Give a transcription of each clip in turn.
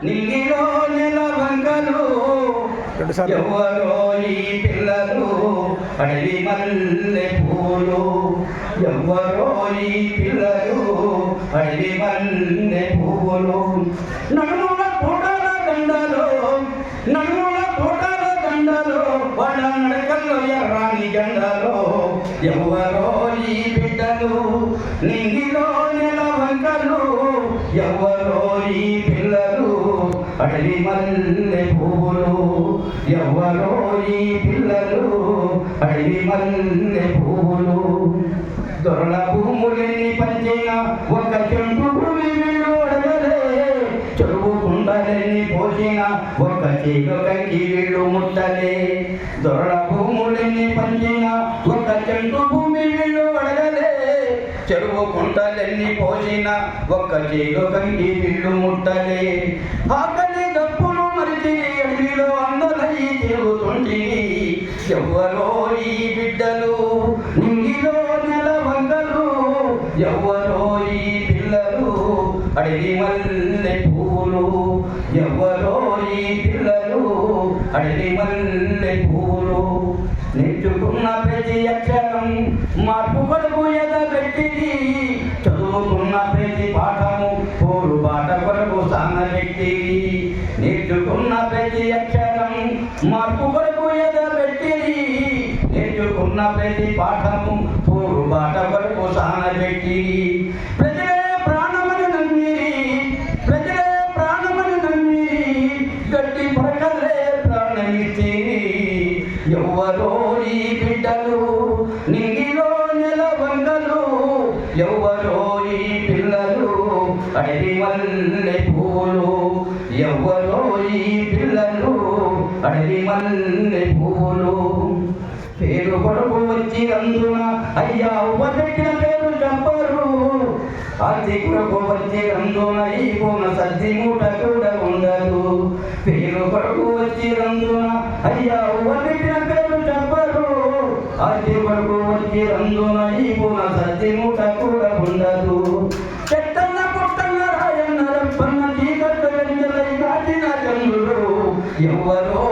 నెలవంకలు రెండుసార్లు. ఎవరో ఈ పిల్లలు అడవి మల్లె పూలు ఎవరో ఈ పిల్లలు అడవి మల్లె పూలు నడుముల పూటల దండలు నడుముల పూటల దండలు వాళ్ళ నడకల్లో ఎర్రాని జెండలు ఎవరో ఈ బిడ్డలు నింగిలో నెలవంకలు ఎవరో ఈ పిల్లలు అడవి మల్లె పువ్వులు ఎవరో ఈ పిల్లలు అడవి మల్లె పువ్వులు దొరల భూములని పంచిన ఒక చెంటు కుండలని పోసిన ఒక చీక వీళ్ళు ముట్టలే. దొరల భూములని పంచిన ఒక చెంటు భూమి వీళ్ళు అడగలే చెరువు కుంటలన్నీ పోసిన ఒక చీక వీళ్ళు ముట్టలే. ఆకలి డప్పులు మరిచి అడవిలో అందరై తిరుగుతుండి ఎవరో ఈ బిడ్డలు నింగిలో నెలవంగలు ఎవరో ఈ పిల్లలు అడిగి మల్లె పూలు ఎవరో ఈ పిల్లలు అడిగి మల్లె పూలు నేర్చుకున్న ప్రతి అక్షరం మార్పు కొరకు ఎదబెట్టి చదువుకున్న ప్రతి పాఠము పోరు పాట కొరకు సానబెట్టి నేర్చుకున్న ఉన్న ప్రతి పాఠము పూరు బాట వరకు సానబెట్టి. ప్రజలే ప్రాణమని నమ్మిరి ప్రజలే ప్రాణమని నమ్మిరి గట్టి పరకలే ప్రాణమిచ్చి. ఎవరో ఈ బిడ్డలు నింగిలో నెలవంగలు ఎవరో ఈ పిల్లలు అడవి మల్లె పూలు ఎవరో ఈ పిల్లలు అడవి మల్లె పూలు. పేరు కొరకు వచ్చి అందున? అయ్యా పెట్టిన పేరు చెప్పరు అతి కొరకు వచ్చి అందున? ఈ కోన సద్ది మూట కూడా ఉండదు. పేరు కొరకు వచ్చి అందున? అయ్యా పెట్టిన పేరు చెప్పరు అతి కొరకు వచ్చి అందున? ఈ కోన సద్ది మూట కూడా ఉండదు. చెట్టన్న పుట్టన్న రాయన్న రప్పన్న చీకట్ల ఎవరో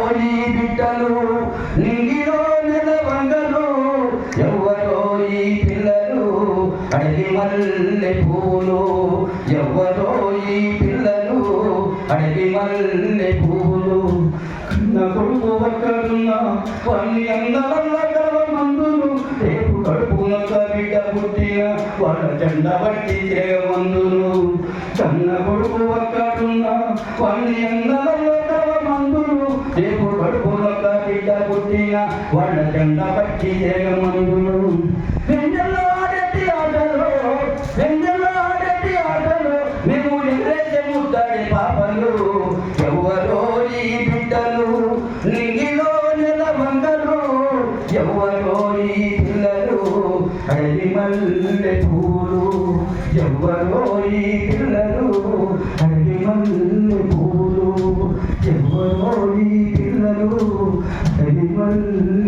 అడవి మల్లె పూలు ఎవరో ఈ పిల్లలు అడవి మల్లె పూలు. కన్న కొడుకు ఒక్కడున్న పన్ని అందరల్ల గర్వ మందులు. రేపు కడుపునొక్క బిడ్డ పుట్టిన వాళ్ళ జెండ బట్టి మందులు కన్న కొడుకు ఒక్కడున్న పన్ని అందరల్ల గర్వ మందులు. రేపు కడుపునొక్క బిడ్డ పుట్టిన వాళ్ళ జెండ బట్టి మందులు వెంజల్లో నిలిలో నెలవందరు ఎవ్వరో ఈ పిల్లలు అలి మల్లె పూలు. ఎవ్వరో ఈ పిల్లలు అలి మల్లె పూలు. ఎవ్వరో పిల్లలు అలి మల్లె